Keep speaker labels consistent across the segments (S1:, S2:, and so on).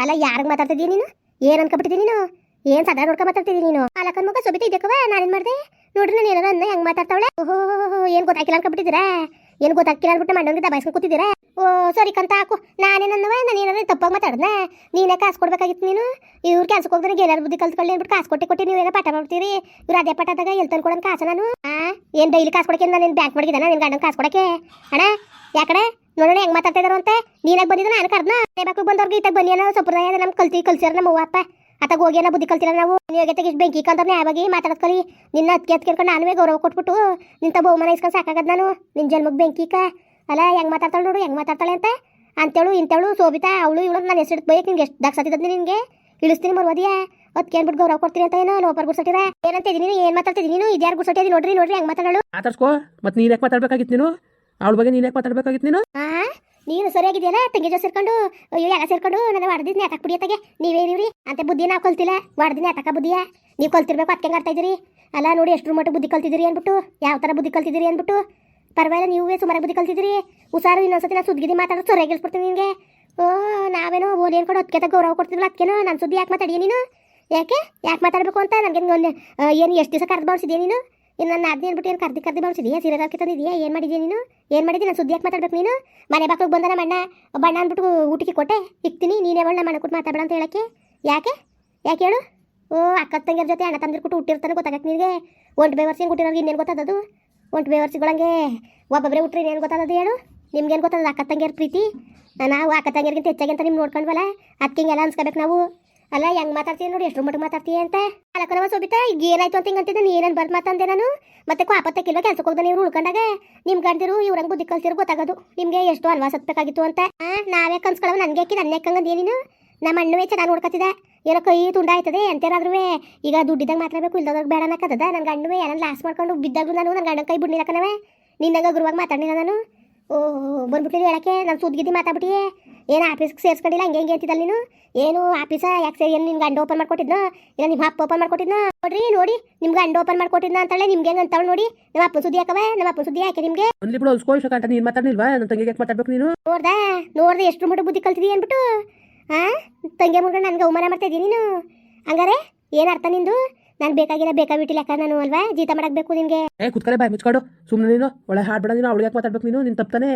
S1: ಅಲ್ಲ, ಯಾರಿಗೆ ಮಾತಾಡ್ತಿದ್ದೀಯ ನೀನು? ಏನ್ ಅನ್ಕೊಬಿಟ್ಟಿದ್ದೀನಿ ನೀನು? ಏನ್ ಸದಾ ನೋಡ್ಕೊ ಮಾತಾಡ್ತಿದ್ದೀನಿ ನೀನು? ಅಲ್ಲಕ್ಕನ್ ಮಗ ಸೊಬಿತ ಇದಕ್ಕವ ನಾನೇನು ಮಾಡ್ದೆ? ನೋಡ್ರಿ, ನಾನು ಏನಾರ ಅನ್ನ ಹೆಂಗ್ ಮಾತಾಡ್ತಾವಳೆ? ಓಹೋ, ಏನ್ ಗೊತ್ತಾಗಿಲ್ಲ ಅನ್ಕೊಬಿಟ್ಟಿದ್ದೀರಾ ಏನ್ ಗೊತ್ತಾಗಿಲ್ಲ ಅನ್ಬಿಟ್ಟು ಮಂಡಂಗೆ ದಬಾಯಿಸ್ಕೊಂಡು ಕೂತಿದ್ದೀರಾ? ಓ, ಸರಿ ಕಂತ, ಹಾಕು. ನಾನೇನನ್ನವ ನಾನು ಏನಾದ್ರೆ ತಪ್ಪಾಗಿ ಮಾತಾಡ್ದೆ. ನೀನೇ ಕಾಸು ಕೊಡ್ಬೇಕಾಗಿತ್ತು ನೀನು? ಇವ್ರು ಕೆಲ್ಸಕ್ಕೆ ಹೋಗಿದ್ರೆ ಏನಾರು ಬುದ್ಧಿ ಕಲ್ತ್ಕೊಳ್ಳಿ ಅಂದ್ಬಿಟ್ಟು ಕಾಸು ಕೊಟ್ಟಿ ಕೊಟ್ಟಿ ನೀವೇನೋ ಪಾಠ ಮಾಡ್ತೀರಿ? ಇವ್ರು ಅದೇ ಪಾಠದಾಗ ಎಲ್ಲಿ ತಂದು ಕೊಡೋಣ ಕಾಸು ನಾನು? ಆ, ಏನ್ ಡೈಲಿ ಕಾಸು ಕೊಡಕ್ಕೆ ನಾನು ಬ್ಯಾಂಕ್ ಮಾಡಿದ್ದಾನ? ನಿನ್ ಗಂಡನ ಕಾಸು ಕೊಡಕ್ಕೆ? ಅಣ್ಣ ಯಾಕಡೆ ನೋಡೋಣ ಹೆಂಗ್ ಮಾತಾಡ್ತಾ ಇದಾರು ಅಂತ. ನೀನಾಗ ಬಂದಿದ್ದ, ನಾನು ಬೇಕು ಬಂದವ್ರಿಗೆ ಇತ್ತಾಗ ಬನ್ನಿ ಅನ್ನೋ ಸಂಪ್ರದಾಯ ನಮ್ಮ ನಮ್ ಕಲ್ತಿ ಕಲ್ಸಿರ ನಮ್ಮ ಅವ್ವ, ಅಪ್ಪ. ಅತ್ತಾಗ ಹೋಗಿ ಏನೋ ಬುದ್ಧಿ ಕಲ್ತಿಲ್ಲ ನಾವು? ನೀವು ತೆಗಿಸ್ ಬೆಂಕಿ ಕಂದ್ರೆ ನ್ಯಾಯವಾಗಿ ಮಾತಾಡೋದು ಕಲಿ ನಿನ್ನ ಅದಕ್ಕೆ ಎತ್ಕೊಂಡು ನಾನುವೇ ಗೌರವ ಕೊಟ್ಬಿಟ್ಟು ನಿಂತ ಬಹುಮಾನ ಇಸ್ಕೊಂಡು ಸಾಕಾಗದ ನಾನು. ನಿನ್ನ ಜನ್ಮಕ್ಕೆ ಬೆಂಕಿ ಕ. ಅಲ್ಲ ಹೆಂಗೆ ಮಾತಾಡ್ತಾಳೆ ನೋಡು ಹೆಂಗೆ ಮಾತಾಡ್ತಾಳೆ ಅಂತ. ಅಂತೇಳು ಇಂತೇಳು ಸೋಬಿತಾ ಅವಳು ಇವಳು ನಾನು ಹೆಸರು ಬೈಕ್ ನಿಂಗೆ ಎಷ್ಟು ದಾಕ್ಸತ್ತಿದ್ದ ನಿನಗೆ ಇಳಿಸ್ತೀನಿ ಮರ್ವದಿಯಾ. ಅದಕ್ಕೆ ಏನ್ಬಿಟ್ಟು ಗೌರವ ಕೊಡ್ತೀನಿ ಅಂತ ಏನೋ ಲೋಪರ್ ಗುಡ್ಸಟ್ಟಿರ. ಏನಂತ ಇದೀನಿ ಏನು ಮಾತಾಡ್ತಿದ್ದೀನಿ ನೀನು? ಇದ್ಯಾರು ಗುಡ್ಸಟ್ಟಿದಿ ನೋಡ್ರಿ ನೋಡ್ರಿ ಹೆಂಗ್ ಮಾತಾಡೋಳು?
S2: ಮಾತಾಡ್ಸ್ಕೋ. ಮತ್ತೆ ನೀನು ಯಾಕೆ ಮಾತಾಡ್ಬೇಕಾಗಿತ್ತು ನೀನು? ಅವಳ ಬಗ್ಗೆ ನೀನು ಯಾಕೆ ಮಾತಾಡ್ಬೇಕಾಗಿತ್ತು ನೀನು?
S1: ಆ? ನೀನು ಸರಿಯಾಗಿದೆಯಲ್ಲ? ತಂಗಿ ಜೊ ಸೇರ್ಕೊಂಡು, ಅಯ್ಯೋ ಎಲ್ಲ ಸೇರ್ಕೊಂಡು ನನ್ನ ಹೊಡೆದಿದ್ನಿ ಅಟಕ್ ಬಿಡಿಯತ್ತಾಗೆ ನೀವೇ ಇರೀವ್ರಿ ಅಂತ ಬುದ್ಧಿ ನಾವು ಕಲ್ತಿಲ್ಲ. ಹೊಡೆದಿನ ಅಟಕ ಬುದ್ಧಿಯ? ನೀವು ಕಲ್ತಿರ್ಬೇಕು ಅದಕ್ಕೆ ಆಡ್ತಾ ಇದ್ದೀರಿ ಅಲ್ಲ, ನೋಡಿ ಎಷ್ಟು ಮಟ್ಟ ಬುದ್ಧಿ ಕಲ್ತಿದ್ದೀರಿ ಅಂದ್ಬಿಟ್ಟು, ಯಾವ ಥರ ಬುದ್ಧಿ ಕಲ್ತಿದ್ದೀರಿ ಅಂದ್ಬಿಟ್ಟು. ಪರವಾಗಿಲ್ಲ, ನೀವೇ ಸುಮಾರು ಬುದ್ಧಿ ಕಲ್ತಿದ್ದೀರಿ. ಹುಷಾರು ಇನ್ನೊಂದ್ಸತಿ ನಾನು ಸುದ್ದಿಗಿದಿ ಮಾತಾಡೋದು ಸೊರೆಗೆ ಇಳಿಸ್ಬಿಡ್ತೀನಿ ನಿನಗೆ. ಓ, ನಾವೇನೋ ಓದಿ ಅನ್ಕೊಂಡು ಅದಕ್ಕೆ ಗೌರವ ಕೊಡ್ತಿದ್ವಲ್ಲ ಅದಕ್ಕೇನೋ ನಾನು ಸುದ್ದಿ ಯಾಕೆ ಮಾತಾಡಿಯ ನೀನು? ಯಾಕೆ? ಯಾಕೆ ಮಾತಾಡಬೇಕು ಅಂತ? ನನಗೆ ಏನು ಎಷ್ಟು ದಿವಸ ಕರೆದು ಬಳಸಿದ್ಯಾ ನೀನು? ಇನ್ನು ನನ್ನ ಅದನ್ನ ಏನ್ಬಿಟ್ಟು ಏನು ಕರ್ದಿ ಕರ್ದಿ ಬಳಸಿದ್ಯಾ ಸೀರೆ ಹಾಕಿ ತಂದಿದ್ಯಾ ಏನು ಮಾಡಿದ್ಯಾ ನೀನು? ಏನು ಮಾಡಿದ್ಯಾ? ನಾನು ಸುದ್ದಿ ಯಾಕೆ ಮಾತಾಡ್ಬೇಕು ನೀನು? ಮನೆ ಬಾಕ್ಲಿಗೆ ಬಂದ ನಮ್ಮ ಅಣ್ಣ ಬಣ್ಣ ಅಂದ್ಬಿಟ್ಟು ಊಟಕ್ಕೆ ಕೊಟ್ಟೆ, ಇಕ್ತೀನಿ, ನೀನೇ ಒಳ್ಳೆ ಮನೆ ಕೊಟ್ಟು ಮಾತಾಡ ಅಂತ ಹೇಳಕ್ಕೆ. ಯಾಕೆ? ಯಾಕೆ ಹೇಳು? ಓ, ಅಕ್ಕ ತಂಗಿಯರ ಜೊತೆ ಅಣ್ಣ ತಂದಿರ್ ಕೊಟ್ಟು ಹುಟ್ಟಿರ್ತಾನೆ ಗೊತ್ತಾಗಕ್ಕೆ ನಿನಗೆ. ಒಂಟು ಬೇವರ್ಸಿ ಹುಟ್ಟಿರೋರ್ಗೆ ಇನ್ನೇನು ಗೊತ್ತದದು ಒಂಟು ಬೇವರ್ಸಿಗಳಂಗೆ ಒಬ್ಬೊಬ್ಬರೇ ಹುಟ್ಟ್ರಿ ಇನ್ನೇನು ಗೊತ್ತದದು ಹೇಳು? ನಿಮ್ಗೇನು ಗೊತ್ತದ ಅಕ್ಕ ತಂಗಿಯರ ಪ್ರೀತಿ? ನಾವು ಅಕ್ಕ ತಂಗಿಯರಿಗಿಂತ ಹೆಚ್ಚಾಗಿ ಅಂತ ನಿಮ್ಗೆ ನೋಡ್ಕೊಂಡ್ವಲ್ಲ? ಅದಕ್ಕೆ ಹಿಂಗೆಲ್ಲ ಅನ್ಸ್ಕೋಬೇಕು ನಾವು. ಅಲ್ಲ, ಹೆಂಗ್ ಮಾತಾಡ್ತೀಯ ನೋಡಿ ಎಷ್ಟು ಮಟ್ಟಿಗೆ ಮಾತಾಡ್ತೀಯ ಅಂತ? ಅಲಕನವ ಸೋಬಿತಾ, ಈಗ ಏನಾಯ್ತು ಅಂತ ಹಿಂಗಂತಿದ್ದೆ ನೀನೇನು ಬರ್ದು ಮಾತಂದೆ ನಾನು? ಮತ್ತೆ ಕ್ವಾಪತ್ತಕ್ಕಿಲ್ವ ಕೆಲ್ಸಕ್ಕೆ ಹೋಗ್ದೆ ನೀವು ಉಳ್ಕೊಂಡಾಗ? ನಿಮ್ ಗಂಡಿರು ಇವ್ರಂಗೆ ಬುದ್ಧಿ ಕಲ್ಸಿರು ಗೊತ್ತಾಗದು. ನಿಮ್ಗೆ ಎಷ್ಟು ಅಲ್ವಾ ಸತ್ಬೇಕಾಗಿತ್ತು ಅಂತ. ನಾವೇ ಕನ್ಸ್ಕೊಳವ, ನನ್ಗೆ ಹಾಕಿ ನನ್ನ ಯಾಕಂಗಂದು ನೀನು? ನಮ್ಮ ಅಣ್ಣವೇ ಚೆನ್ನಾಗಿ ನೋಡ್ಕೊತಿದ್ದ. ಏನೋ ಕೈ ತುಂಡ ಆಯ್ತದೆ ಎಂತೇನಾದ್ರೂ ಈಗ ದುಡ್ಡಿದಾಗ ಮಾತಾಡಬೇಕು ಇಲ್ದಾಗ ಬೇಡ ಅನ್ನಕತ್ತದ? ನನ್ನ ಗಂಡುವೆ ಏನ ಲಾಸ್ ಮಾಡ್ಕೊಂಡು ಬಿದ್ದಾಗಲೂ ನಾನು ನನ್ನ ಗಂಡನ ಕೈ ಬಿಡ್ನಿಲ್ಲಕನವೇ ನಿನ್ನಂಗ ಗುರುವಾಗ ಮಾತಾಡಿಲ್ಲ ನಾನು? ಓ ಬಂದ್ಬಿಟ್ಟಿದ್ದು ಹೇಳಕ್ಕೆ? ನಾನು ಸುದ್ದಿಗಿದ್ದು ಮಾತಾಡ್ಬಿಟ್ಟಿಯೇ? ಏನು ಆಫೀಸ್ಗೆ ಸೇರ್ಸ್ಕೊಂಡಿಲ್ಲ ಹಂಗೆ ಹೆಂಗೆ ಅಂತಿದ್ದಲ್ಲ ನೀನು? ಏನು ಆಫೀಸ ಯಾಕೆ ಸೇರಿ ಏನು ನಿಮ್ಗೆ ಗಂಡ ಓಪನ್ ಮಾಡ್ಕೊಟ್ಟಿದ್ನ? ಇಲ್ಲ ನಿಮ್ಮ ಅಪ್ಪ ಓಪನ್ ಮಾಡ್ಕೊಟ್ಟಿದ್ನ? ನೋಡ್ರಿ ನೋಡಿ ನಿಮ್ಗೆ ಗಂಡ ಓಪನ್ ಮಾಡ್ಕೊಟ್ಟಿದ್ನ ಅಂತಾಳೆ ನಿಮ್ಗೆ ಹೆಂಗೆ ನೋಡಿ. ನಮ್ಮ ಅಪ್ಪ ಸುದ್ದಿ ಯಾಕವ ನಮ್ಮ ಅಪ್ಪನ ಸುದ್ದಿ ಹಾಕಿ ನಿಮಗೆ.
S2: ಒಂದು ಬಿಡು ಅಂತ ನೀನು ಮಾತಾಡ್ಲಿಲ್ವಾ? ನನ್ನ ತಂಗಿಗೆ ಯಾಕೆ ಮಾತಾಡ್ಬೇಕು ನೀನು?
S1: ನೋಡ್ದೆ ನೋಡ್ದೆ ಎಷ್ಟು ಮಟ್ಟ ಬುದ್ಧಿ ಕಲ್ತಿದಿ ಅಂದ್ಬಿಟ್ಟು ಆ? ತಂಗಿ ಮುಡ್ಕೊಂಡು ನನಗೆ ಅವಮಾನ ಮಾಡ್ತಾ ಇದ್ದೀನಿ ನೀನು? ಹಂಗಾರೆ ಏನು ಅರ್ಥ ನಿಂದು? ನಾನು ಬೇಕಾಗಿಲ್ಲ ಬೇಕಾಬಿಟ್ಟಿಲ್ಲ ಯಾಕಂದ್ರೆ ನಾನು ಅಲ್ವಾ? ಜೀತ ಮಾಡಬೇಕು ನಿಮಗೆ
S2: ಏ ಬಾಯ್ ಮುಚ್ಕೊಂಡು ಸುಮ್ಮನೆ ನೀನು ಒಳ್ಳೆ ಹಾಡ್ಬೇಡ ನೀನು ಅವಳಿಗೆ ಯಾಕೆ ಮಾತಾಡ್ಬೇಕು ನೀನು? ನಿನ್ನ ತಪ್ತಾನೆ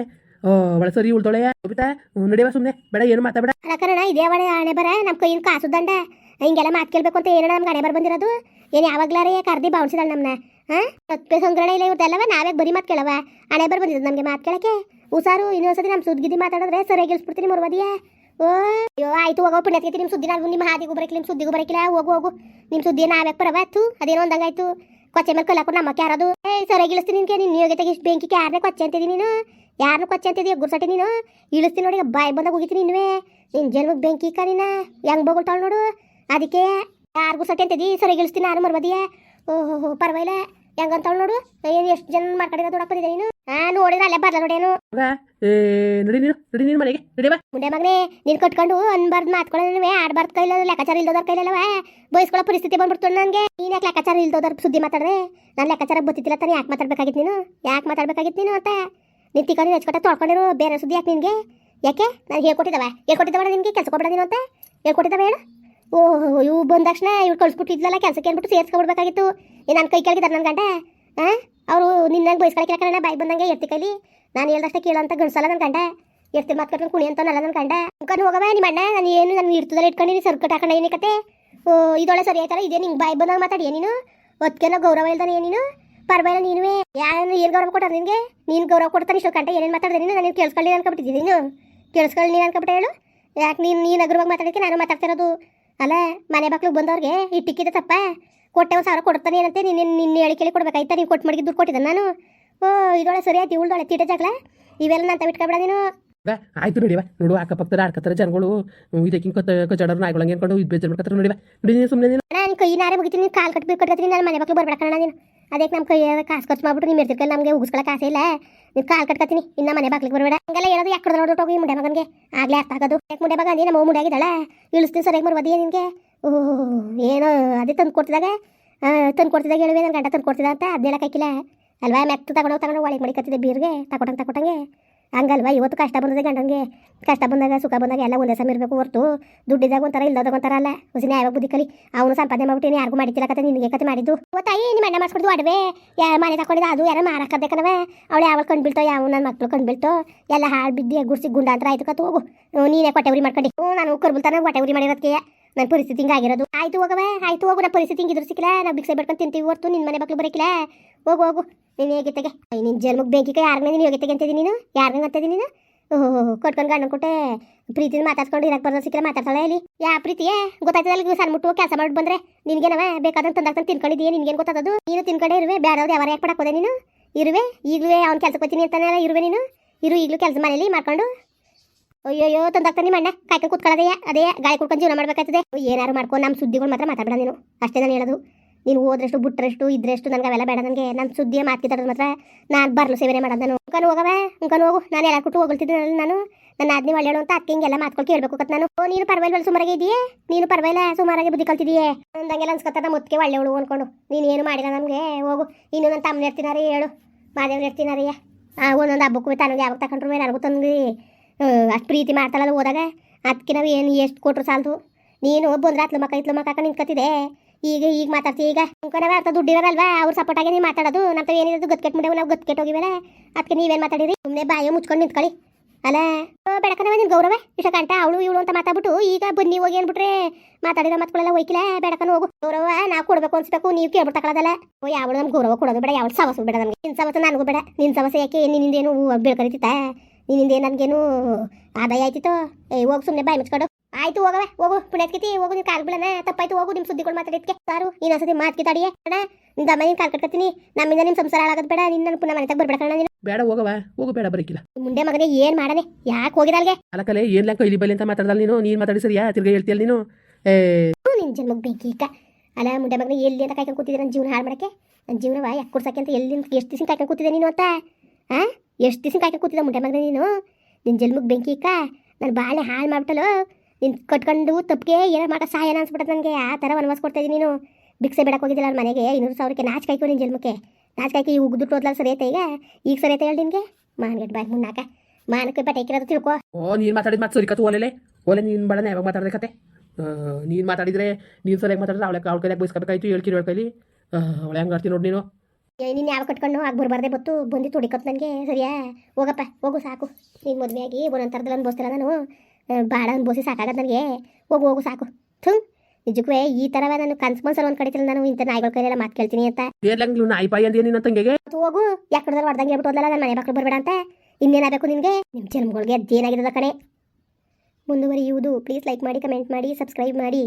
S2: ಒಳ್ಳೆ ಸರಿ ಉಳ್ದೊಳೆ ಕವಿತಾ ನಡೆಯುವ ಸುಮ್ಮನೆ ಬೇಡ, ಏನು ಮಾತಾಡ
S1: ಕಣ ಇದೇ ಒಳ್ಳೆ ಹಣೆ ಬರ? ನಮ್ಮ ಕೈಯಿಂದ ಕಾಸು ದಂಡ. ಹಿಂಗೆಲ್ಲ ಮಾತು ಕೇಳ್ಬೇಕು ಅಂತ ಏನಾರ ನಮ್ಗೆ ಹಣೆ ಬರ ಬಂದಿರೋದು. ಏನು ಯಾವಾಗ್ಲಾರ ಕರ್ದಿ ಬಾವ್ಸಿದಾಳೆ ನಮ್ಮನ್ನ ಹಾಂ ಸತ್ಪೆ ಸಂಗ್ರಹಣ ಇಲ್ಲ ಇವ್ರದ್ದೆಲ್ಲವ ನಾವೇ ಬರೀ ಮಾತು ಕೇಳವ ಹಣೆ ಬರ ಬಂದಿರೋದು ನಮಗೆ ಮಾತು ಕೇಳಕ್ಕೆ? ಹುಷಾರು, ಇನ್ನೊಂದ್ಸತಿ ನಮ್ಮ ಸುದ್ದಿಗಿದ್ದಿ ಮಾತಾಡಿದ್ರೆ ಸರಿಯಾಗಿ ಗೆಲ್ಸ್ಬಿಡ್ತೀನಿ ಮರ್ವದಿಯಾ ಓ, ಅಯ್ಯೋ, ಆಯ್ತು ಹೋಗೋ ಪುಣ್ಯತ್ಕೈತಿ ನಿಮ್ಮ ಸುದ್ದಿ ನಾವು ನಿಮ್ಮ ಹಾದಿಗೂ ಬರಕಿಲ್ಲ ನಿಮ್ಮ ಸುದ್ದಿಗೂ ಬರಕಿಲ್ಲ. ಹೋಗು ಹೋಗು. ನಿಮ್ಮ ಸುದ್ದಿ ನಾವ್ಯಾಕೆ ಬರವಾತು ಅದೇನೋ ಒಂದಂಗಾಯ್ತು ಕೊಚ್ಚೆ ಮೇಲೆ ಕಲ್ಲಾಕೊಂಡು ನಮ್ಮಕ್ಕೆ ಯಾರದು? ಏ ಸರಿಯಾಗಿ ಇಳಿಸ್ತೀನಿ ನಿನ್ಗೆ. ನೀನು ಯೋಗ್ಯತೆಗೆ ಇಷ್ಟು ಬೆಂಕಿಗೆ ಯಾರನ್ನೇ ಕೊಚ್ಚೆ ಅಂತಿದ್ದೀನಿ ನೀನು? ಯಾರನ್ನ ಕೊಚ್ಚೆ ಅಂತಿದೀಯ ಗುರ್ಸಟಿ ನೀನು? ಇಳಿಸ್ತೀನಿ ನೋಡಿ ಬಾಯ್ ಬಂದಾಗ ಹೋಗಿತೀನಿ ಇನ್ನುವೇ ನಿನ್ನ ಜನ್ಮಕ್ಕೆ ಬೆಂಕಿ ಕ ನೀನ? ಹೆಂಗ್ ಬಗೊಳ್ತಾಳು ನೋಡು? ಅದಕ್ಕೆ ಯಾರು ಗುರ್ಸಟಿ ಅಂತಿದ್ದೀ? ಸರಿ ಇಳಿಸ್ತೀನಿ ನಾನು ಮರ್ಬದಿಯ ಓಹೋ ಪರವಾಗಿಲ್ಲ. ಅಂತಾಳ ನೋಡು? ಏನು ಎಷ್ಟು ಜನ ಮಾಡ್ಕೊಂಡಿರೋ ಬಂದಿದೆ ನೀನು? ಹಾ ನೋಡಿದ್ರೆ ಅಲ್ಲೇ ಬರಲ್ಲ ನೋಡೇನು
S2: ಏ ನಡಿ ನೀನು ನಡಿ ನೀನು ಮನೆಗೆ ನಡಿ ಬಾ.
S1: ಮುಂದೆ ಮಗನೇ ನೀನು ಕಟ್ಕೊಂಡು ಅನ್ಬಾರ್ದು ಮಾತ್ಕೊಳ್ಳೋದೇ ಆಡ್ಬಾರ್ದು ಕೈಲ ಲೆಕ್ಕಾಚಾರ ಇಲ್ದೋದ್ರ ಕೈಲಲ್ಲವ? ಬಯಸ್ಕೊಳ್ಳೋ ಪರಿಸ್ಥಿತಿ ಬಂದ್ಬಿಡ್ತು ನನಗೆ. ನೀನು ಯಾಕೆ ಲೆಕ್ಕಾಚಾರ ಇಲ್ದೋದ್ರ ಸುದ್ದಿ ಮಾತಾಡ್ರೆ ನಾನು ಲೆಕ್ಕಾಚಾರ ಗೊತ್ತಿದ್ದಿಲ್ಲ ತಾನೆ ಯಾಕೆ ಮಾತಾಡ್ಬೇಕಾಗಿತ್ತು ನೀನು? ಯಾಕೆ ಮಾತಾಡ್ಬೇಕಾಗಿತ್ತು ನೀನು ಅಂತ? ನೀನು ತಿಕ್ಕೊಂಡು ಹೆಚ್ಕೊಟ್ಟ ತೊಳ್ಕೊಂಡಿರೋ ಬೇರೆ ಸುದ್ದಿ ಯಾಕೆ ನಿನಗೆ? ಯಾಕೆ? ನಾನು ಹೇಳ್ಕೊಟ್ಟಿದ್ದಾವೆ. ಹೇಳ್ಕೊಟ್ಟಿದ್ದಾವೆ ನಿನಗೆ ಕೆಲಸ ಕೊಡ್ಬೇಡ ನೀನು ಅಂತ? ಹೇಳ್ಕೊಟ್ಟಿದ್ದಾವೆ ಹೇಳು. ಓಹ್, ಇವು ಬಂದ ತಕ್ಷಣ ಇವ್ರು ಕಳಿಸ್ಬಿಟ್ಟಿದ್ಲಲ್ಲ, ಕೆಲಸಕ್ಕೆ ಅಂದ್ಬಿಟ್ಟು ಸೇರ್ಸ್ಕೊಬಿಡ್ಬೇಕಾಗಿತ್ತು. ಏನು ನನ್ನ ಕೈ ಕೆಳಗಿದ್ದಾರೆ ನನ್ನ ಗಂಡ. ಹಾಂ ಅವರು ನಿನ್ನಂಗೆ ಬಯಸ್ಕೊಳಕ್ಕೆ ಕಾರಣ ಬಾಯಿ ಬಂದಂಗೆ ಎತ್ತಿ ಕೈಲಿ. ನಾನು ಹೇಳ್ದಷ್ಟೇ ಕೇಳೋ ಅಂತ ಗಂಡ್ಸಲ್ಲ ನನ್ನ ಗಂಡ. ಎತ್ತಿ ಮಾತು ಕಟ್ಕೊಂಡು ಕುಣಿ ಅಂತನಲ್ಲ ನನ್ನ ಗಂಡ. ಅನ್ಕೊಂಡು ಹೋಗವ ನಿಮ್ಮ ಅಣ್ಣ. ನಾನು ಏನು ನಾನು ಇರ್ತದಲ್ಲಿ ಇಟ್ಕೊಂಡಿನಿ, ಸರ್ಕಟ್ ಹಾಕೊಂಡು ಕತೆ. ಓ ಇದೊಳೆ ಸರಿ ಆಯ್ತಲ್ಲ? ಇದೇ ನಿಂಗೆ ಬಾಯಿ ಬಂದಾಗ ಮಾತಾಡಿ ನೀನು? ಒತ್ಕೆನೋ ಗೌರವ ಇಲ್ದಾನೆ ನೀನು? ಪರವಾಗಿಲ್ಲ ನೀನು ಯಾರು ಏನು ಗೌರವ ಕೊಟ್ಟಾರ ನಿನಗೆ? ನೀನು ಗೌರವ ಕೊಡ್ತಾನೆ ಇಷ್ಟು ಗಂಟೆ ಏನೇನು ಮಾತಾಡಿದೆ ನೀನು? ನಾನು ಕೇಳಿಸ್ಕೊಳ್ಳಿ ಅನ್ಕೊಬಿಟ್ಟಿದ್ದೀನಿ ನೀನು ಕೇಳಿಸ್ಕೊಳ್ಳಿ ನೀನು? ಅನ್ಕೊಬಿಟ್ಟು ಹೇಳು? ಯಾಕೆ ನೀನು ನೀನು ಅಗ್ರವಾಗಿ ಮಾತಾಡೋಕ್ಕೆ ನಾನು ಮಾತಾಡ್ತಿರೋದು ಅಲ್ಲ ಮನೆ ಬಾಕ್ಲಿಗೆ ಬಂದವ್ರಿಗೆ ಈ ಟಿಕ್ಕಿದೆ ತಪ್ಪ. ಕೊಟ್ಟೆ ಒಂದು ಸಾವಿರ ಕೊಡ್ತಾನೆ ಏನಂತೆ? ನಿನ್ನ ನಿನ್ನ ಹೇಳಿ ಕೇಳಿ ಕೊಡ್ಬೇಕಾಯ್ತಾ ನೀವು ಕೊಟ್ಟು ಮಡಿಗೆ ದುಡ್ಡು ಕೊಟ್ಟಿದ್ದೆ ನಾನು. ಓ ಇದೊಳೆ ಸರಿ ಆಯ್ತು ಇವಳ್ದೊಳೆ ತೀಟ ಜಾಗಲ ಇವೆಲ್ಲ ನಾನು ತವಿಟ್ಕೊಬೇಡ ನೀನು.
S2: ಆಯ್ತು ನೋಡಿವ ನೋಡು ಅಕ್ಕಪಕ್ಕದ ಆಡ್ಕತ್ತಾರೆ ಜನಗಳು ಇದಕ್ಕಿಂತ ಜಡರ ಕಚ್ಚಡೋರು ನಾಯ್ಗಳಂಗೆ ಅನ್ಕೊಂಡು ಇದು ಬೇಜಾರು ಮಾಡ್ಕತ್ತಾರೆ ನೋಡಿವ ನೋಡಿ ನೀನು ಸುಮ್ಮನೆ ನೀನು.
S1: ನಾನು ಕೈ ನಾರೇ ಮುಗಿತೀನಿ ಕಾಲು ಕಟ್ಬೇಕು ಕಟ್ಕೊತೀನಿ ನಾನು ಮನೆ ಮಕ್ಳು ಬರ್ಬೇಡ ಕಣ ನೀನು. ಅದಕ್ಕೆ ನಮ್ಮ ಕೈ ಕಾಸು ಖರ್ಚು ಮಾಡ್ಬಿಟ್ಟು ನಿಮ್ಮ ಇರ್ತಿರ್ಕಲ್ಲ ನಮಗೆ ಉಗಿಸ್ಕೊಳ್ಳೋ ಕಾಸೆ ಇಲ್ಲ. ನೀನು ಕಾಲು ಕಟ್ಕೊತೀನಿ, ಇನ್ನ ಮನೆ ಬಾಗ್ಲಿಗೆ ಬರಬೇಡ. ಹಂಗೆಲ್ಲ ಹೇಳೋದು ಯಾಕೆ ನೋಡ್ಬಿಟ್ಟು ಹೋಗಿ ಮುಂಡೆ ಮಗನಿಗೆ. ಆಗ್ಲೇ ಅರ್ಥ ಆಗೋದು. ಯಾಕೆ ಮುಂಡೆ ಮಗ? ಅಂದಿ ನಮ್ಮ ಮುಂಡೆ ಆಗಿದ್ದಾಳ? ಇಳಿಸ್ತೀನಿ ಸರಿಯಾಗಿ ಮರ್ಬೋದಿಯೇ ನಿನಗೆ. ಓಹ್ ಏನೋ ಅದೇ ತಂದು ಕೊಡ್ತಿದಾಗ ತಂದು ಕೊಡ್ತಿದಾಗ ಹೇಳುವೆ ನನ್ನ ಗಂಡ ತಂದು ಕೊಡ್ತಿದ್ದ ಅಂತ ಅದು ಹೇಳಕ್ಕಾಗಿಲ್ಲ ಅಲ್ವಾ? ಮೆತ್ತ ತಗೊಂಡು ತಗೊಂಡು ಒಳಗೆ ಮಡಿಕತ್ತಿದ್ದೆ ಬೀರ್ಗೆ. ತಕೊಟಂಗೆ ತಕೊಟಂಗೆ ಹಂಗಲ್ವಾ, ಇವತ್ತು ಕಷ್ಟ ಬಂದದೆ ಗಂಡನಿಗೆ. ಕಷ್ಟ ಬಂದಾಗ ಸುಖ ಬಂದಾಗ ಎಲ್ಲ ಒಂದೇ ಸಮ ಇರಬೇಕು ಹೊರತು. ದುಡ್ಡಿದಾಗ ಒಂಥರ ಇಲ್ಲದಾಗ ಒಂಥರ ಅಲ್ಲ ಹೊಸ ನ್ಯಾಯ ಬುದ್ಧಿ ಕಲಿ. ಅವನು ಸಂಪಾದನೆ ಮಾಡ್ಬಿಟ್ಟು ಯಾರಿಗೂ ಮಾಡಿದ್ದಿಲ್ಲ ಕತೆ, ನಿನಗೆ ಕತೆ ಮಾಡಿದ್ದು. ತಾಯಿ ನಿಮ್ಮ ಅಣ್ಣ ಮಾಡಿಸ್ಕೊಡ್ದು ಅಡವೆ. ಯಾ, ಮನೆ ತಗೊಂಡಿದ್ದು ಅದು ಯಾರೋ ಮಾರಕ್ಕಬೇಕನವ ಅವಳು ಯಾವಾಗ ಕಂಡು ಬೀಳ್ತೋ, ಯಾವ ನನ್ನ ಮಕ್ಳು ಕಂಡು ಬೀಳ್ತೋ, ಎಲ್ಲ ಹಾಳು ಬಿದ್ದು, ಗುಡ್ಸಿ ಗುಂಡಾಂತರ ಆಯ್ತು ಕತ್ತು ಹೋಗು. ನೀನೇ ಕೊಟ್ಟೆ ಉರಿ ಮಾಡ್ಕೊಂಡು. ನಾನು ಕರ್ಬುಲ್ತಾನೆ ಹೊಟ್ಟೆ ಉರಿ ಮಾಡಿರೋದಕ್ಕೆ ನನ್ನ ಪರಿಸ್ಥಿತಿ ಹಿಂಗಾಗಿರೋದು ಆಯ್ತು ಹೋಗವ ಆಯ್ತು ಹೋಗು ನನ್ನ ಪರಿಸ್ಥಿತಿ ಹಿಂಗಿದ್ರು ಸಿಕ್ಕಿಲ್ಲ ನಾವು ಬಿಕ್ಸೆ ಬೆಡ್ಕೊಂಡು ತಿಂತೀವಿ ಹೊರ್ತು ನಿನ್ನ ಮನೆ ಮಕ್ಳು ಬರಕಿಲ್ಲ. ಹೋಗು ಹೋಗು, ನೀನು ಹೇಗಿತ್ತಗೆ? ನಿನ್ನ ಜನ್ಮಕ್ಕೆ ಬೆಂಕಿಗೆ ಯಾರನ್ನ ನೀನು ಹೇಗಿತ್ತಗೆ ಅಂತಿದ್ದೀನಿ ನೀನು? ಯಾರನ್ನ ಅಂತದಿ ನೀನು? ಓಹೋ ಕೊಟ್ಕೊಂಡು ಗಂಡನ ಕೊಟ್ಟೆ. ಪ್ರೀತಿನ ಮಾತಾಡ್ಕೊಂಡು ಇರಕ್ಕೆ ಬರೋದು ಸಿಕ್ಕರೆ ಮಾತಾಡ್ತಾಳೆ ಇಲ್ಲಿ. ಯಾ ಪ್ರೀತಿಯೇ? ಗೊತ್ತಾಯ್ತದಲ್ಲ ಸಣ್ಣ ಮುಟ್ಟು ಕೆಲಸ ಮಾಡಿ ಬಂದ್ರೆ? ನಿನ್ಗೇನವ ಬೇಕಾದಂತ ತಂದಾಗ್ತಾನೆ ತಿನ್ಕೊಂಡಿದ್ದೀಯ ನಿನ್ಗೇನು ಗೊತ್ತಾದದು ನೀನು ತಿನ್ಕೊಂಡೇ ಇರುವೆ ಬೇಡವ್ದು ಯಾವಾಗ ಯಾಕೆ ಪಡಕೋದೆ ನೀನು? ಇರುವೆ ಈಗಲೂ ಅವ್ನ ಕೆಲಸಕ್ಕೆ ಹೋಗ್ತೀನಿ ಅಂತಾನೆ ಇರುವೆ ನೀನು? ಇರು, ಈಗಲೂ ಕೆಲಸ ಮನೇಲಿ ಮಾಡ್ಕೊಂಡು ಅಯ್ಯೋಯ್ಯೋ ತಂದಾಗ್ತಾನೆ ನಿಮ್ಮ ಅಣ್ಣ ಕಾಯ್ಕೊಂಡು ಕೂತ್ಕೊಳ್ಳೋದೆಯ ಅದೇ, ಗಾಳಿ ಕುಡ್ಕೊಂಡು ಜೀವನ ಮಾಡ್ಬೇಕಾಗ್ತದೆ. ಏನಾರು ಮಾಡ್ಕೊ ನಮ್ಮ ಸುದ್ದಿಗಳು ಮಾತ್ರ ಮಾತಾಡಬೇಡ ನೀನು. ಅಷ್ಟೇ ನಾನು ಹೇಳೋದು. ನೀನು ಹೋದ್ರಷ್ಟು ಬಿಟ್ರಷ್ಟು ಇದ್ರಷ್ಟು ನನಗೆ ಅವೆಲ್ಲ ಬೇಡ ನನಗೆ. ನನ್ನ ಸುದ್ದಿಯ ಮಾತಿದ್ದಾರ ಮಾತ್ರ ನಾನು ಬರ್ಲು ಸೇವನೆ ಮಾಡೋದು ನಾನು. ಉಂಕನು ಹೋಗವ ಹೋಗು. ನಾನು ಎಲ್ಲ ಕೊಟ್ಟು ಹೋಗಲ್ತಿದ್ದೆ ನಾನು. ನನ್ನ ಅದ್ನಿ ಒಳ್ಳೆಯಳು ಅಂತ ಅಕ್ಕಿಂಗೆಲ್ಲ ಮಾತ್ಕೊಂಡು ಕೇಳಬೇಕು ಕತ್ ನಾನು. ನೀನು ಪರವಾಗಿಲ್ಲ ಸುಮಾರಾಗಿ ಇದೆಯೇ? ನೀನು ಪರವಾಗಿಲ್ಲ, ಸುಮಾರಾಗಿ ಬುದ್ಧಿ ಕಲ್ತಿದೆಯೇ? ಅಂದಂಗೆಲ್ಲ ಅನ್ಸ್ಕೊತಾರ ಮುತ್ತಿಗೆ ಒಳ್ಳೆಯವಳು ಅನ್ಕೊಂಡು. ನೀನು ಏನು ಮಾಡಿದ ನಮಗೆ ಹೋಗು. ಇನ್ನು ನನ್ನ ತಮ್ಮ ಇರ್ತೀನಾರಿ ಹೇಳು. ಮಾದೇವ್ನ ಇರ್ತೀನಾರಿಯ? ಆ, ಒಂದೊಂದು ಹಬ್ಬಕ್ಕೂ ತಾನು ಯಾವಾಗ ತಗೊಂಡ್ರು ನನಗೂ ತಂದು ಅಷ್ಟು ಪ್ರೀತಿ ಮಾಡ್ತಾಳಲ್ಲ ಹೋದಾಗ. ಅದಕ್ಕೆ ನಾವು ಏನು ಎಷ್ಟು ಕೊಟ್ಟರು ಸಾಲದು? ನೀನು ಬಂದ್ರೆ ಹತ್ಲು ಮಕ್ಕ ಇತ್ಲು ಮಕ್ಕ ನಿಂತ್ಕತ್ತಿದೆ ಈಗ ಈಗ ಮಾತಾಡ್ತೀವಿ ಈಗ. ಕಣವ ಅರ್ಥ ದುಡ್ಡಿರಲ್ವಾ ಅವ್ರ ಸಪೋರ್ಟ್ ಆಗಿ ನೀವು ಮಾತಾಡೋದು. ನಮ್ಮ ಏನಿರೋದು ಗೊತ್ಕೆಟ್ ಮುಂದೆ ನಾವು ಗೊತ್ಕೆಟ್ ಹೋಗಿವಲ್ಲ. ಅದಕ್ಕೆ ನೀವೇನು ಮಾತಾಡಿರಿ ಸುಮ್ಮನೆ ಬಾಯಿ ಮುಚ್ಕೊಂಡು ನಿಂತ್ಕೊಳ್ಳಿ. ಅಲ್ಲ? ಬೆಳಕನವ ನಿನ್ ಗೌರವ. ಇಷ್ಟ ಕಂಟ ಅವಳು ಇವಳು ಅಂತ ಮಾತಾಡ್ಬಿಟ್ಟು ಈಗ ಬನ್ನಿ ಹೋಗಿ ಅಂದ್ಬಿಟ್ರೆ ಮಾತಾಡಿರೋ ಮತ್ಗಳೆಲ್ಲ ಹೋಯ್ಕಿಲ್ಲ. ಬೇಡಕನ ಹೋಗು. ಗೌರವ, ನಾವು ಕೊಡ್ಬೇಕು ಅನ್ಸ್ಬೇಕು. ನೀವು ಕೇಳ್ಬಿಟ್ಟು ಓ, ಯಾವಳು ನಮ್ಗೆ ಗೌರವ ಕೊಡೋದು ಬೇಡ, ಯಾವಳು ಸವಸು ಬೇಡ ನಮಗೆ. ನಿನ್ನ ಸವಸು ನನಗೂ ಬೇಡ. ನಿನ್ನ ಸವಸ ಯಾಕೆ ನಿನ್ನಿಂದೇನು ಬೆಳ್ಕರಿತಿತ್ತ? ನಿನ್ನಿಂದ ನನಗೇನು ಆದಾಯ ಆಯ್ತಿತ್ತು? ಏ ಹೋಗು ಸುಮ್ಮನೆ ಬಾಯಿ ಮುಚ್ಕೊಂಡು. ಆಯ್ತು ಹೋಗವೆ ಹೋಗು ಪುಣ್ಯತ್ಕಿತಿ ಹೋಗು ನೀವು ಕಾಲ್ ಬಿಡಣ ತಪ್ಪಾಯ್ತು ಹೋಗು ನಿಮ್ಮ ಸುದ್ದಿಗಳು ಮಾತಾಡಿದ್ಕೆ ಸಾರು ಇನ್ನೊಂದ್ಸತಿ ಸತಿ ತಡಿಯೇ ಅಣ್ಣ ನಿನ್ನ ದಮ್ಮ ನೀನು ಕಾಲ್ ಕಟ್ಕೊತೀನಿ ನಮ್ಮಿಂದ ನಿಮ್ಮ ಸಂಸಾರ ಆಗೋದು ಬೇಡ ನಿನ್ನ ಪುನಃ ಮನೆ ತಗ ಬರ್ಬೇಡ ಕಣ ನೀನು.
S2: ಬೇಡ ಹೋಗವ ಹೋಗು ಬೇಡ ಬರಕಿಲ್ಲ.
S1: ಮುಂದೆ ಮಗನೇ ಏನ್ ಮಾಡನೆ ಯಾಕೆ ಹೋಗಿದಾಲ್ಗೆ
S2: ಅಲಕಲೆ ಏನ್ ಲೆಕ್ಕ ಇಲ್ಲಿ ಬಲಿ ಅಂತ ಮಾತಾಡ್ದಲ್ಲ ನೀನು? ನೀನ್ ಮಾತಾಡಿ ಸರಿಯಾ? ತಿರ್ಗಿ ಹೇಳ್ತೀಯಲ್ಲ ನೀನು? ಏ.
S1: ನಿನ್ನ ಜನ್ಮಕ್ಕೆ ಬೆಂಕಿ ಇಕ್ಕ ಅಲ್ಲ ಮುಂಡೆ ಮಗನೇ ಎಲ್ಲಿ ಅಂತ ಕಾಯ್ಕೊಂಡು ಕೂತಿದ್ದೆ ನನ್ನ ಜೀವನ ಹಾಳು ಮಾಡಕ್ಕೆ? ನನ್ನ ಜೀವನವ ಯಾಕೆ ಕೊಡ್ಸಕ್ಕೆ ಅಂತ ಎಲ್ಲಿ ಎಷ್ಟು ದಿವಸ ಕಾಯ್ಕೊಂಡು ಕೂತಿದ್ದೆ ನೀನು ಅಂತ? ಹಾಂ ಎಷ್ಟು ದಿವಸ ಕಾಯ್ಕೊಂಡು ಕೂತಿದ್ದ ಮುಂಟೆ ಮಗನೇ ನೀನು? ನಿನ್ನ ಜನ್ಮಕ್ಕೆ ಬೆಂಕಿ ಇಕ್ಕ? ನಾನು ಬಾಳೆ ಹಾಳು ಮಾಡ್ಬಿಟ್ಟಲು ನಿನ್ ಕಟ್ಕೊಂಡು ತಪ್ಪಿಗೆ ಏನೋ ಮಾಡೋ ಸಹಾಯ ಅನ್ಸ್ಬಿಟ್ಟದ ನನಗೆ ಆ ಥರ ವನವಾಸ ಕೊಡ್ತಾ ಇದ್ದೀನಿ ನೀನು. ಬಿಕ್ಸೆ ಬೇಡಕ್ಕೆ ಹೋಗಿದ್ದಿಲ್ಲ ಅವ್ರ ಮನೆಗೆ. ಇನ್ನೂರು ಸಾವಿರಕ್ಕೆ ನಾಚ್ ಕಾಯ್ಕೊ ನಿನ್ನ ಜನ್ಮಕ್ಕೆ ನಾಚ್ ಕಾಯ್ಕಿ ಉಗ್ದುಟ್ಟು ಹೋದ್ಲಲ್ಲ ಸರಿ ಐತೆ ಈಗ? ಈಗ ಸರಿ ಐತೆ ಹೇಳಿ ನಿನಗೆ? ಮಾನ್ಗೆಟ್ ಬಾಯ್ ಮುನ್ನಾಕ. ಮಾನಕ್ಕೆ ಬಟ್ಟೆ ಇಕ್ಕಿರೋದು ತಿಳ್ಕೊ.
S2: ಓ, ನೀನು ಮಾತಾಡಿದ ಮಾತು ಸರಿ ಕತ್ತು ಓಲೆಲೆ. ಓಲೆ, ನೀನು ಬಡನೆ, ಯಾವಾಗ ಮಾತಾಡಿದೆ ಕತೆ? ನೀನು ಮಾತಾಡಿದ್ರೆ ನೀನು ಸರಿಯಾಗಿ ಮಾತಾಡಿದ್ರೆ ಅವಳೆ ಅವಳ ಕೈಯಾಗ ಬಯಸ್ಕೋಬೇಕಾಯ್ತು ಹೇಳ್ಕಿರೋ ಕೈಲಿ. ಅವಳೆ ಹಂಗೆ ಆಡ್ತೀನಿ ನೋಡಿ ನೀನು.
S1: ಏ ನೀನು ಯಾವ ಕಟ್ಕೊಂಡು ಆಗ ಬರ್ಬಾರ್ದೆ ಬತ್ತು. ಬಂದು ತುಡಿಕತ್ ನನಗೆ ಸರಿಯಾ? ಹೋಗಪ್ಪ ಹೋಗು ಸಾಕು. ನೀನು ಮದುವೆ ಆಗಿ ಒಂದೊಂದು ಥರದಲ್ಲಿ ಅನ್ಬೋಸ್ತಿಲ್ಲ ನಾನು ಭಾಳ ಅನ್ಬೋಸಿ ಸಾಕಾಗತ್ತೆ ನನಗೆ ಹೋಗು ಹೋಗು ಸಾಕು. ಥು ನಿಜಕ್ಕೂ ಈ ಥರವೇ ನಾನು ಕನ್ಸ್ ಮನ್ಸಲ್ಲಿ ಒಂದು ಕಡಿತಿಲ್ಲ ನಾನು. ಇಂಥ ನಾಯಿಗಳ ಕೈಲೆಲ್ಲ ಮಾತು ಕೇಳ್ತೀನಿ ಅಂತ.
S2: ಏರ್ಲಂಗ್ ನೀವು ನಾಯಿ ಪಾಯಿ ಅಂದ್ರೆ ನಿನ್ನ ತಂಗೆಗೆ?
S1: ಹೋಗು. ಯಾಕಡೆ ಹೊಡ್ದಂಗೆ ಹೇಳ್ಬಿಟ್ಟು ಹೋದಲ್ಲ ನನ್ನ ಮನೆ ಮಕ್ಕಳು ಬರಬೇಡ ಅಂತ. ಇನ್ನೇನಾಗಬೇಕು ನಿನಗೆ? ನಿಮ್ಮ ಜನ್ಮಗಳಿಗೆ ಅದೇನಾಗಿರೋದ ಕಡೆ ಮುಂದುವರಿಯುವುದು. ಪ್ಲೀಸ್ ಲೈಕ್ ಮಾಡಿ ಕಮೆಂಟ್ ಮಾಡಿ ಸಬ್ಸ್ಕ್ರೈಬ್ ಮಾಡಿ.